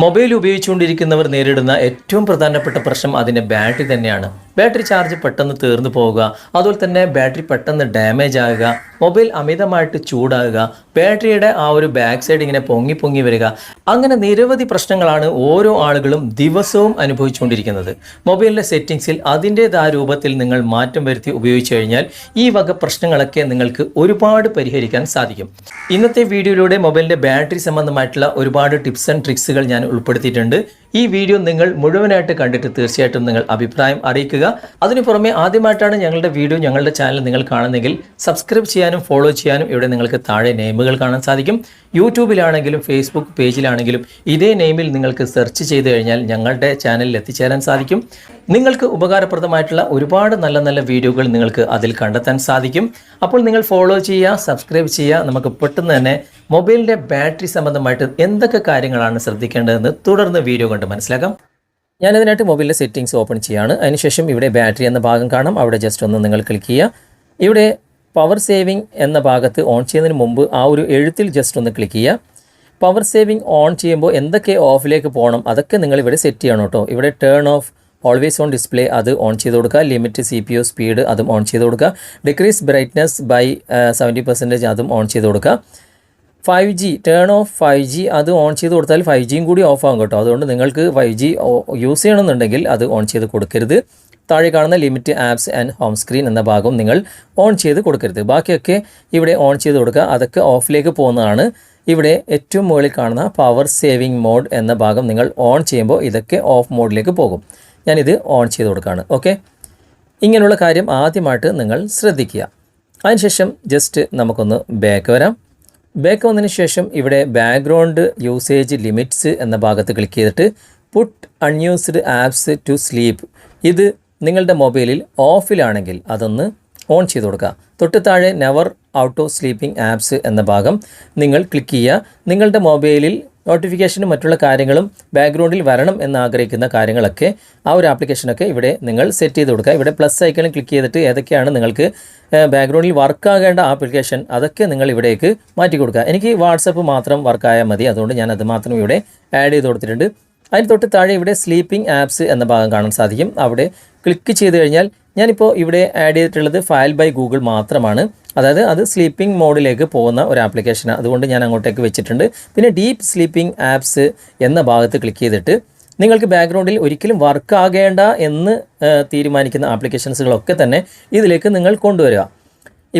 Mobile ഉപയോഗിച്ചുകൊണ്ടിരിക്കുന്നവർ നേരിടുന്ന ഏറ്റവും പ്രധാനപ്പെട്ട പ്രശ്നം അതിന്റെ ബാറ്ററി തന്നെയാണ്. ബാറ്ററി ചാർജ് പെട്ടെന്ന് തീർന്നു പോവുക അതുപോലെ തന്നെ ബാറ്ററി പെട്ടെന്ന് ഡാമേജ് ആകുക മൊബൈൽ അമിതമായിട്ട് ചൂടാകുക ബാറ്ററിയുടെ ആ ഒരു ബാക്ക് സൈഡ് ഇങ്ങനെ പൊങ്ങി പൊങ്ങി വരിക അങ്ങനെ നിരവധി പ്രശ്നങ്ങളാണ് ഓരോ ആളുകളും ദിവസവും അനുഭവിച്ചുകൊണ്ടിരിക്കുന്നത്. മൊബൈലിന്റെ സെറ്റിംഗ്സിൽ അതിന്റേതായ രൂപത്തിൽ നിങ്ങൾ മാറ്റം വരുത്തി ഉപയോഗിച്ചു കഴിഞ്ഞാൽ ഈ വക പ്രശ്നങ്ങളൊക്കെ നിങ്ങൾക്ക് ഒരുപാട് പരിഹരിക്കാൻ സാധിക്കും. ഇന്നത്തെ വീഡിയോയിലൂടെ മൊബൈലിന്റെ ബാറ്ററി സംബന്ധമായിട്ടുള്ള ഒരുപാട് ടിപ്സ് ആൻഡ് ട്രിക്സുകൾ ഞാൻ ഉൾപ്പെടുത്തിയിട്ടുണ്ട്. ഈ വീഡിയോ നിങ്ങൾ മുഴുവനായിട്ട് കണ്ടിട്ട് തീർച്ചയായിട്ടും നിങ്ങൾ അഭിപ്രായം അറിയിക്കുക. അതിനു പുറമെ ആദ്യമായിട്ടാണ് ഞങ്ങളുടെ വീഡിയോ ഞങ്ങളുടെ ചാനൽ നിങ്ങൾ കാണുന്നെങ്കിൽ സബ്സ്ക്രൈബ് ചെയ്യാനും ഫോളോ ചെയ്യാനും ഇവിടെ നിങ്ങൾക്ക് താഴെ നെയിമുകൾ കാണാൻ സാധിക്കും. യൂട്യൂബിലാണെങ്കിലും ഫേസ്ബുക്ക് പേജിലാണെങ്കിലും ഇതേ നെയിമിൽ നിങ്ങൾക്ക് സെർച്ച് ചെയ്ത് കഴിഞ്ഞാൽ ഞങ്ങളുടെ ചാനലിൽ എത്തിച്ചേരാൻ സാധിക്കും. നിങ്ങൾക്ക് ഉപകാരപ്രദമായിട്ടുള്ള ഒരുപാട് നല്ല നല്ല വീഡിയോകൾ നിങ്ങൾക്ക് അതിൽ കണ്ടെത്താൻ സാധിക്കും. അപ്പോൾ നിങ്ങൾ ഫോളോ ചെയ്യുക സബ്സ്ക്രൈബ് ചെയ്യുക. നമുക്ക് പെട്ടെന്ന് തന്നെ മൊബൈലിന്റെ ബാറ്ററി സംബന്ധമായിട്ട് എന്തൊക്കെ കാര്യങ്ങളാണ് ശ്രദ്ധിക്കേണ്ടതെന്ന് തുടർന്ന് വീഡിയോ കണ്ട് മനസ്സിലാക്കാം. ഞാനതിനായിട്ട് മൊബൈലിലെ സെറ്റിംഗ്സ് ഓപ്പൺ ചെയ്യുകയാണ് അതിനുശേഷം ഇവിടെ ബാറ്ററി എന്ന ഭാഗം കാണാം. അവിടെ ജസ്റ്റ് ഒന്ന് നിങ്ങൾ ക്ലിക്ക് ചെയ്യുക. ഇവിടെ പവർ സേവിങ് എന്ന ഭാഗത്ത് ഓൺ ചെയ്യുന്നതിന് മുമ്പ് ആ ഒരു എഴുത്തിൽ ജസ്റ്റ് ഒന്ന് ക്ലിക്ക് ചെയ്യുക. പവർ സേവിങ് ഓൺ ചെയ്യുമ്പോൾ എന്തൊക്കെ ഓഫിലേക്ക് പോകണം അതൊക്കെ നിങ്ങൾ ഇവിടെ സെറ്റ് ചെയ്യണം കേട്ടോ. ഇവിടെ turn off always on display അത് ഓൺ ചെയ്ത് കൊടുക്കുക. Limit C P U speed അതും ഓൺ ചെയ്ത് കൊടുക്കുക. Decrease brightness by seventy percentage അതും ഓൺ ചെയ്ത് കൊടുക്കുക. Five G turn off five G അത് ഓൺ ചെയ്ത് കൊടുത്താൽ ഫൈവ് ജിയും കൂടി ഓഫ് ആകും കേട്ടോ. അതുകൊണ്ട് നിങ്ങൾക്ക് ഫൈവ് ജി യൂസ് ചെയ്യണമെന്നുണ്ടെങ്കിൽ അത് ഓൺ ചെയ്ത് കൊടുക്കരുത്. താഴെ കാണുന്ന limit apps and home screen എന്ന ഭാഗം നിങ്ങൾ ഓൺ ചെയ്ത് കൊടുക്കരുത്. ബാക്കിയൊക്കെ ഇവിടെ ഓൺ ചെയ്ത് കൊടുക്കുക. അതൊക്കെ ഓഫിലേക്ക് പോകുന്നതാണ്. ഇവിടെ ഏറ്റവും മുകളിൽ കാണുന്ന പവർ സേവിംഗ് മോഡ് എന്ന ഭാഗം നിങ്ങൾ ഓൺ ചെയ്യുമ്പോൾ ഇതൊക്കെ ഓഫ് മോഡിലേക്ക് പോകും. ഞാനിത് ഓൺ ചെയ്ത് കൊടുക്കുകയാണ് ഓക്കെ ഇങ്ങനെയുള്ള കാര്യം ആദ്യമായിട്ട് നിങ്ങൾ ശ്രദ്ധിക്കുക. അതിനുശേഷം ജസ്റ്റ് നമുക്കൊന്ന് ബാക്ക് വരാം. ബാക്ക് വന്നതിന് ശേഷം ഇവിടെ ബാക്ക്ഗ്രൗണ്ട് യൂസേജ് ലിമിറ്റ്സ് എന്ന ഭാഗത്ത് ക്ലിക്ക് ചെയ്തിട്ട് put unused apps to sleep ഇത് നിങ്ങളുടെ മൊബൈലിൽ ഓഫിലാണെങ്കിൽ അതൊന്ന് ഓൺ ചെയ്ത് കൊടുക്കുക. തൊട്ട് താഴെ never out off sleeping apps എന്ന ഭാഗം നിങ്ങൾ ക്ലിക്ക് ചെയ്യുക. നിങ്ങളുടെ മൊബൈലിൽ നോട്ടിഫിക്കേഷനും മറ്റുള്ള കാര്യങ്ങളും ബാക്ക്ഗ്രൗണ്ടിൽ വരണം എന്ന് ആഗ്രഹിക്കുന്ന കാര്യങ്ങളൊക്കെ ആ ഒരു ആപ്ലിക്കേഷനൊക്കെ ഇവിടെ നിങ്ങൾ സെറ്റ് ചെയ്ത് കൊടുക്കുക. ഇവിടെ പ്ലസ് ഐക്കണിൽ ക്ലിക്ക് ചെയ്തിട്ട് ഏതൊക്കെയാണ് നിങ്ങൾക്ക് ബാക്ക്ഗ്രൗണ്ടിൽ വർക്കാകേണ്ട ആപ്ലിക്കേഷൻ അതൊക്കെ നിങ്ങൾ ഇവിടേക്ക് മാറ്റി കൊടുക്കുക. എനിക്ക് വാട്സപ്പ് മാത്രം വർക്കായാൽ മതി. അതുകൊണ്ട് ഞാൻ അത് മാത്രം ഇവിടെ ആഡ് ചെയ്ത് കൊടുത്തിട്ടുണ്ട്. അതിന് തൊട്ട് താഴെ ഇവിടെ സ്ലീപ്പിംഗ് ആപ്സ് എന്ന ഭാഗം കാണാൻ സാധിക്കും. അവിടെ ക്ലിക്ക് ചെയ്ത് കഴിഞ്ഞാൽ ഞാനിപ്പോൾ ഇവിടെ ആഡ് ചെയ്തിട്ടുള്ളത് ഫയൽ ബൈ ഗൂഗിൾ മാത്രമാണ്. അതായത് അത് സ്ലീപ്പിംഗ് മോഡിലേക്ക് പോകുന്ന ഒരു ആപ്ലിക്കേഷനാണ് അതുകൊണ്ട് ഞാൻ അങ്ങോട്ടേക്ക് വെച്ചിട്ടുണ്ട്. പിന്നെ ഡീപ്പ് സ്ലീപ്പിംഗ് ആപ്സ് എന്ന ഭാഗത്ത് ക്ലിക്ക് ചെയ്തിട്ട് നിങ്ങൾക്ക് ബാക്ക്ഗ്രൗണ്ടിൽ ഒരിക്കലും വർക്ക് ആകേണ്ട എന്ന് തീരുമാനിക്കുന്ന ആപ്ലിക്കേഷൻസുകളൊക്കെ തന്നെ ഇതിലേക്ക് നിങ്ങൾ കൊണ്ടുവരിക.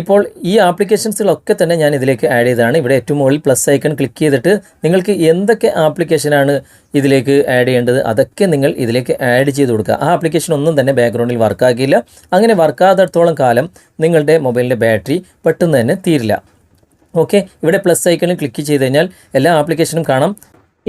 ഇപ്പോൾ ഈ ആപ്ലിക്കേഷൻസുകളൊക്കെ തന്നെ ഞാൻ ഇതിലേക്ക് ആഡ് ചെയ്തതാണ്. ഇവിടെ ഏറ്റവും മുകളിൽ പ്ലസ് ഐക്കൺ ക്ലിക്ക് ചെയ്തിട്ട് നിങ്ങൾക്ക് എന്തൊക്കെ ആപ്ലിക്കേഷനാണ് ഇതിലേക്ക് ആഡ് ചെയ്യേണ്ടത് അതൊക്കെ നിങ്ങൾ ഇതിലേക്ക് ആഡ് ചെയ്ത് കൊടുക്കുക. ആ ആപ്ലിക്കേഷൻ ഒന്നും തന്നെ ബാക്ക്ഗ്രൗണ്ടിൽ വർക്കാക്കിയില്ല അങ്ങനെ വർക്കാകാത്തടത്തോളം കാലം നിങ്ങളുടെ മൊബൈലിന്റെ ബാറ്ററി പെട്ടെന്ന് തന്നെ തീരില്ല. ഓക്കെ ഇവിടെ പ്ലസ് ഐക്കണിൽ ക്ലിക്ക് ചെയ്ത് കഴിഞ്ഞാൽ എല്ലാ ആപ്ലിക്കേഷനും കാണാം.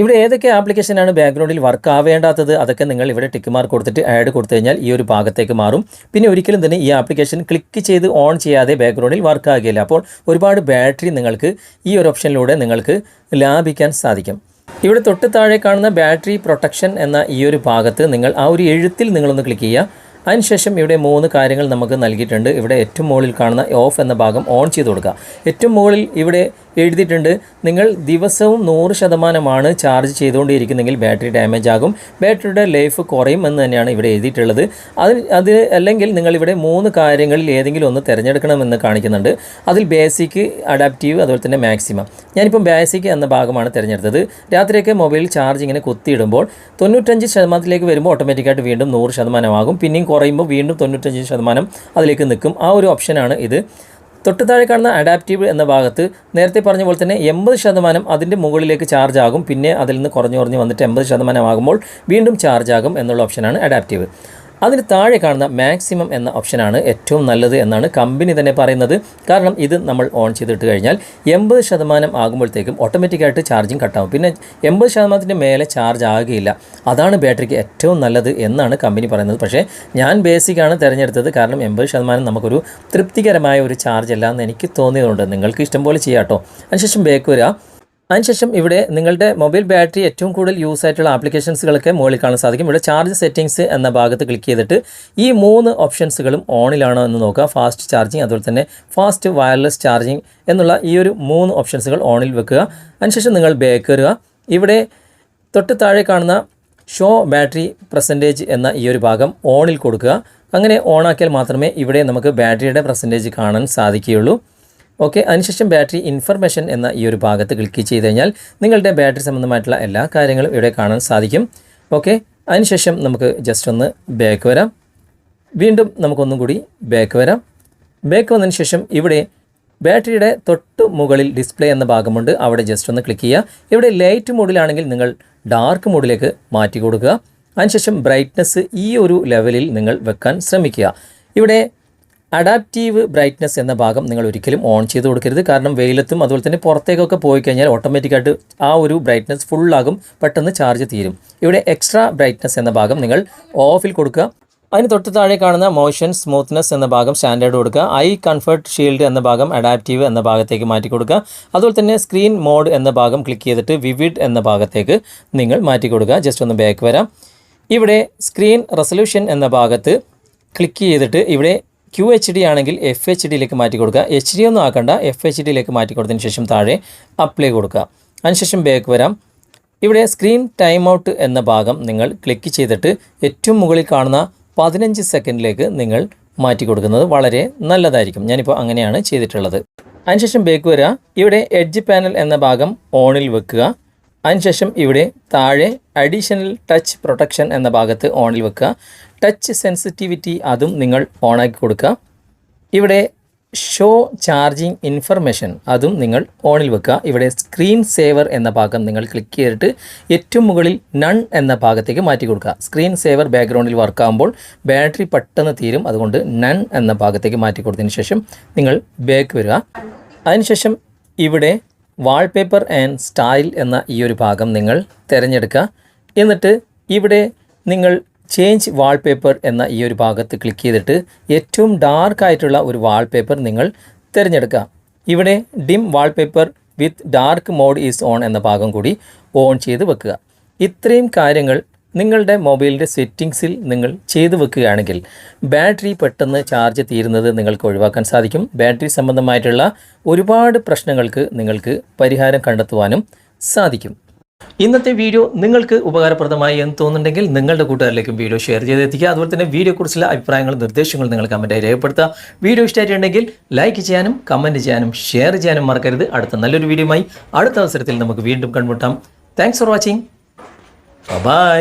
ഇവിടെ ഏതൊക്കെ ആപ്ലിക്കേഷനാണ് ബാക്ക്ഗ്രൗണ്ടിൽ വർക്ക് ആവേണ്ടാത്തത്? അതൊക്കെ നിങ്ങൾ ഇവിടെ ടിക്ക് മാർക്ക് കൊടുത്തിട്ട് ആഡ് കൊടുത്തു കഴിഞ്ഞാൽ ഈ ഒരു ഭാഗത്തേക്ക് മാറും. പിന്നെ ഒരിക്കലും തന്നെ ഈ ആപ്ലിക്കേഷൻ ക്ലിക്ക് ചെയ്ത് ഓൺ ചെയ്യാതെ ബാക്ക്ഗ്രൗണ്ടിൽ വർക്ക് ആകില്ല അപ്പോൾ ഒരുപാട് ബാറ്ററി നിങ്ങൾക്ക് ഈ ഒരു ഓപ്ഷനിലൂടെ നിങ്ങൾക്ക് ലാഭിക്കാൻ സാധിക്കും. ഇവിടെ തൊട്ട് താഴെ കാണുന്ന ബാറ്ററി പ്രൊട്ടക്ഷൻ എന്ന ഈ ഒരു ഭാഗത്ത് നിങ്ങൾ ആ ഒരു എഴുത്തിൽ നിങ്ങളൊന്ന് ക്ലിക്ക് ചെയ്യുക. അതിനുശേഷം ഇവിടെ മൂന്ന് കാര്യങ്ങൾ നമുക്ക് നൽകിയിട്ടുണ്ട്. ഇവിടെ ഏറ്റവും മുകളിൽ കാണുന്ന ഓഫ് എന്ന ഭാഗം ഓൺ ചെയ്ത് കൊടുക്കുക. ഏറ്റവും മുകളിൽ ഇവിടെ എഴുതിയിട്ടുണ്ട് നിങ്ങൾ ദിവസവും നൂറ് ശതമാനമാണ് ചാർജ് ചെയ്തുകൊണ്ടിരിക്കുന്നെങ്കിൽ ബാറ്ററി ഡാമേജ് ആകും. ബാറ്ററിയുടെ ലൈഫ് കുറയും എന്ന് തന്നെയാണ് ഇവിടെ എഴുതിയിട്ടുള്ളത്. അത് അത് അല്ലെങ്കിൽ നിങ്ങൾ ഇവിടെ മൂന്ന് കാര്യങ്ങളിൽ ഏതെങ്കിലും ഒന്ന് തിരഞ്ഞെടുക്കണമെന്ന് കാണിക്കുന്നുണ്ട്. അതിൽ ബേസിക് അഡാപ്റ്റീവ് അതുപോലെ തന്നെ മാക്സിമം ഞാനിപ്പം ബേസിക് എന്ന ഭാഗമാണ് തിരഞ്ഞെടുത്തത്. രാത്രിയൊക്കെ മൊബൈൽ ചാർജ് ഇങ്ങനെ കുത്തിയിടുമ്പോൾ തൊണ്ണൂറ്റഞ്ച് ശതമാനത്തിലേക്ക് വരുമ്പോൾ ഓട്ടോമാറ്റിക്കായിട്ട് വീണ്ടും നൂറ് ശതമാനമാകും. പിന്നെയും കുറയുമ്പോൾ വീണ്ടും തൊണ്ണൂറ്റഞ്ച് ശതമാനം അതിലേക്ക് നിൽക്കും. ആ ഒരു ഓപ്ഷനാണ് ഇത്. തൊട്ട് താഴെ കാണുന്ന അഡാപ്റ്റീവ് എന്ന ഭാഗത്ത് നേരത്തെ പറഞ്ഞ പോലെ തന്നെ എൺപത് ശതമാനം അതിന്റെ മുകളിലേക്ക് ചാർജ് ആകും. പിന്നെ അതിൽ നിന്ന് കുറഞ്ഞു കുറഞ്ഞ് വന്നിട്ട് എൺപത് ശതമാനം ആകുമ്പോൾ വീണ്ടും ചാർജ് ആകും എന്നുള്ള ഓപ്ഷനാണ് അഡാപ്റ്റീവ്. അതിന് താഴെ കാണുന്ന മാക്സിമം എന്ന ഓപ്ഷനാണ് ഏറ്റവും നല്ലത് എന്നാണ് കമ്പനി തന്നെ പറയുന്നത്. കാരണം ഇത് നമ്മൾ ഓൺ ചെയ്തിട്ട് കഴിഞ്ഞാൽ എൺപത് ശതമാനം ആകുമ്പോഴത്തേക്കും ഓട്ടോമാറ്റിക്കായിട്ട് ചാർജിങ് കട്ടാവും പിന്നെ എൺപത് ശതമാനത്തിന്റെ മേലെ ചാർജ് ആകുകയില്ല. അതാണ് ബാറ്ററിക്ക് ഏറ്റവും നല്ലത് എന്നാണ് കമ്പനി പറയുന്നത്. പക്ഷേ ഞാൻ ബേസിക്കാണ് തിരഞ്ഞെടുത്തത്. കാരണം എൺപത് ശതമാനം നമുക്കൊരു തൃപ്തികരമായ ഒരു ചാർജ് അല്ല എന്ന് എനിക്ക് തോന്നിയതുകൊണ്ട് നിങ്ങൾക്ക് ഇഷ്ടം പോലെ ചെയ്യാം കേട്ടോ അതിനുശേഷം ബേക്ക് വരിക. അതിനുശേഷം ഇവിടെ നിങ്ങളുടെ മൊബൈൽ ബാറ്ററി ഏറ്റവും കൂടുതൽ യൂസ് ആയിട്ടുള്ള ആപ്ലിക്കേഷൻസുകളൊക്കെ മുകളിൽ കാണാൻ സാധിക്കും. ഇവിടെ ചാർജ് സെറ്റിംഗ്സ് എന്ന ഭാഗത്ത് ക്ലിക്ക് ചെയ്തിട്ട് ഈ മൂന്ന് ഓപ്ഷൻസുകളും ഓണിലാണോ എന്ന് നോക്കുക. ഫാസ്റ്റ് ചാർജിങ് അതുപോലെ തന്നെ ഫാസ്റ്റ് വയർലെസ് ചാർജിങ് എന്നുള്ള ഈ ഒരു മൂന്ന് ഓപ്ഷൻസുകൾ ഓണിൽ വെക്കുക. അതിനുശേഷം നിങ്ങൾ ബാക്ക് വരിക ഇവിടെ തൊട്ട് താഴെ കാണുന്ന ഷോ ബാറ്ററി പെർസെന്റേജ് എന്ന ഈ ഒരു ഭാഗം ഓണിൽ കൊടുക്കുക. അങ്ങനെ ഓണാക്കിയാൽ മാത്രമേ ഇവിടെ നമുക്ക് ബാറ്ററിയുടെ പെർസെന്റേജ് കാണാൻ സാധിക്കുകയുള്ളൂ. ഓക്കെ അതിനുശേഷം ബാറ്ററി ഇൻഫർമേഷൻ എന്ന ഈ ഒരു ഭാഗത്ത് ക്ലിക്ക് ചെയ്ത് കഴിഞ്ഞാൽ നിങ്ങളുടെ ബാറ്ററി സംബന്ധമായിട്ടുള്ള എല്ലാ കാര്യങ്ങളും ഇവിടെ കാണാൻ സാധിക്കും. ഓക്കെ അതിനുശേഷം നമുക്ക് ജസ്റ്റ് ഒന്ന് ബാക്ക് വരാം. വീണ്ടും നമുക്കൊന്നും കൂടി ബാക്ക് വരാം. ബാക്ക് വന്നതിന് ശേഷം ഇവിടെ ബാറ്ററിയുടെ തൊട്ട് മുകളിൽ ഡിസ്പ്ലേ എന്ന ഭാഗമുണ്ട്. അവിടെ ജസ്റ്റ് ഒന്ന് ക്ലിക്ക് ചെയ്യുക. ഇവിടെ ലൈറ്റ് മോഡിലാണെങ്കിൽ നിങ്ങൾ ഡാർക്ക് മോഡിലേക്ക് മാറ്റി കൊടുക്കുക. അതിനുശേഷം ബ്രൈറ്റ്നസ് ഈ ഒരു ലെവലിൽ നിങ്ങൾ വെക്കാൻ ശ്രമിക്കുക. ഇവിടെ അഡാപ്റ്റീവ് ബ്രൈറ്റ്നസ് എന്ന ഭാഗം നിങ്ങൾ ഒരിക്കലും ഓൺ ചെയ്ത് കൊടുക്കരുത്. കാരണം വെയിലത്തും അതുപോലെ തന്നെ പുറത്തേക്കൊക്കെ പോയി കഴിഞ്ഞാൽ ഓട്ടോമാറ്റിക്കായിട്ട് ആ ഒരു ബ്രൈറ്റ്നസ് ഫുള്ളാകും പെട്ടെന്ന് ചാർജ് തീരും. ഇവിടെ എക്സ്ട്രാ ബ്രൈറ്റ്നസ് എന്ന ഭാഗം നിങ്ങൾ ഓഫിൽ കൊടുക്കുക. അതിന് തൊട്ട് താഴെ കാണുന്ന മോഷൻ സ്മൂത്ത്നെസ് എന്ന ഭാഗം സ്റ്റാൻഡേർഡ് കൊടുക്കുക. ഐ കംഫർട്ട് ഷീൽഡ് എന്ന ഭാഗം അഡാപ്റ്റീവ് എന്ന ഭാഗത്തേക്ക് മാറ്റി കൊടുക്കുക. അതുപോലെ തന്നെ സ്ക്രീൻ മോഡ് എന്ന ഭാഗം ക്ലിക്ക് ചെയ്തിട്ട് വിവിഡ് എന്ന ഭാഗത്തേക്ക് നിങ്ങൾ മാറ്റി കൊടുക്കുക. ജസ്റ്റ് ഒന്ന് ബാക്ക് വരാം. ഇവിടെ സ്ക്രീൻ റെസൊല്യൂഷൻ എന്ന ഭാഗത്ത് ക്ലിക്ക് ചെയ്തിട്ട് ഇവിടെ ക്യു എച്ച് ഡി ആണെങ്കിൽ എഫ് എച്ച് ഡിയിലേക്ക് മാറ്റി കൊടുക്കുക. എച്ച് ഡി ഒന്നും ആക്കണ്ട. എഫ് എച്ച് ഡിയിലേക്ക് മാറ്റി കൊടുത്തതിന് ശേഷം താഴെ അപ്ലൈ കൊടുക്കുക. അതിനുശേഷം ബാക്ക് വരാം. ഇവിടെ സ്ക്രീൻ ടൈം ഔട്ട് എന്ന ഭാഗം നിങ്ങൾ ക്ലിക്ക് ചെയ്തിട്ട് ഏറ്റവും മുകളിൽ കാണുന്ന പതിനഞ്ച് സെക്കൻഡിലേക്ക് നിങ്ങൾ മാറ്റി കൊടുക്കുന്നത് വളരെ നല്ലതായിരിക്കും. ഞാനിപ്പോൾ അങ്ങനെയാണ് ചെയ്തിട്ടുള്ളത്. അതിനുശേഷം ബേക്ക് വരിക ഇവിടെ എഡ്ജ് പാനൽ എന്ന ഭാഗം ഓണിൽ വെക്കുക. അതിനുശേഷം ഇവിടെ താഴെ അഡീഷണൽ ടച്ച് പ്രൊട്ടക്ഷൻ എന്ന ഭാഗത്ത് ഓണിൽ വെക്കുക. ടച്ച് സെൻസിറ്റിവിറ്റി അതും നിങ്ങൾ ഓണാക്കി കൊടുക്കുക. ഇവിടെ ഷോ ചാർജിങ് ഇൻഫർമേഷൻ അതും നിങ്ങൾ ഓണിൽ വെക്കുക. ഇവിടെ സ്ക്രീൻ സേവർ എന്ന ഭാഗം നിങ്ങൾ ക്ലിക്ക് ചെയ്തിട്ട് ഏറ്റവും മുകളിൽ നൺ എന്ന ഭാഗത്തേക്ക് മാറ്റി കൊടുക്കുക. സ്ക്രീൻ സേവർ ബാക്ക്ഗ്രൗണ്ടിൽ വർക്കാകുമ്പോൾ ബാറ്ററി പെട്ടെന്ന് തീരും. അതുകൊണ്ട് നൺ എന്ന ഭാഗത്തേക്ക് മാറ്റി കൊടുത്തതിന് ശേഷം നിങ്ങൾ ബാക്ക് വരിക. അതിനുശേഷം ഇവിടെ വാൾപേപ്പർ ആൻഡ് സ്റ്റൈൽ എന്ന ഈ ഒരു ഭാഗം നിങ്ങൾ തിരഞ്ഞെടുക്കുക. എന്നിട്ട് ഇവിടെ നിങ്ങൾ ചേഞ്ച് വാൾപേപ്പർ എന്ന ഈ ഒരു ഭാഗത്ത് ക്ലിക്ക് ചെയ്തിട്ട് ഏറ്റവും ഡാർക്ക് ആയിട്ടുള്ള ഒരു വാൾപേപ്പർ നിങ്ങൾ തിരഞ്ഞെടുക്കുക. ഇവിടെ dim wallpaper with dark mode is on എന്ന ഭാഗം കൂടി ഓൺ ചെയ്ത് വെക്കുക. ഇത്രയും കാര്യങ്ങൾ നിങ്ങളുടെ മൊബൈലിന്റെ സെറ്റിങ്സിൽ നിങ്ങൾ ചെയ്തു വെക്കുകയാണെങ്കിൽ ബാറ്ററി പെട്ടെന്ന് ചാർജ് തീരുന്നത് നിങ്ങൾക്ക് ഒഴിവാക്കാൻ സാധിക്കും. ബാറ്ററി സംബന്ധമായിട്ടുള്ള ഒരുപാട് പ്രശ്നങ്ങൾക്ക് നിങ്ങൾക്ക് പരിഹാരം കണ്ടെത്തുവാനും സാധിക്കും. ഇന്നത്തെ വീഡിയോ നിങ്ങൾക്ക് ഉപകാരപ്രദമായി എന്ന് തോന്നുന്നുണ്ടെങ്കിൽ നിങ്ങളുടെ കൂട്ടുകാരിലേക്കും വീഡിയോ ഷെയർ ചെയ്തെത്തിക്കുക. അതുപോലെ തന്നെ വീഡിയോക്കുറിച്ചുള്ള അഭിപ്രായങ്ങളും നിർദ്ദേശങ്ങളും നിങ്ങൾ കമന്റായി രേഖപ്പെടുത്തുക. വീഡിയോ ഇഷ്ടമായിട്ടുണ്ടെങ്കിൽ ലൈക്ക് ചെയ്യാനും കമന്റ് ചെയ്യാനും ഷെയർ ചെയ്യാനും മറക്കരുത്. അടുത്ത നല്ലൊരു വീഡിയോയുമായി അടുത്ത അവസരത്തിൽ നമുക്ക് വീണ്ടും കണ്ടുമുട്ടാം. Thanks for watching bye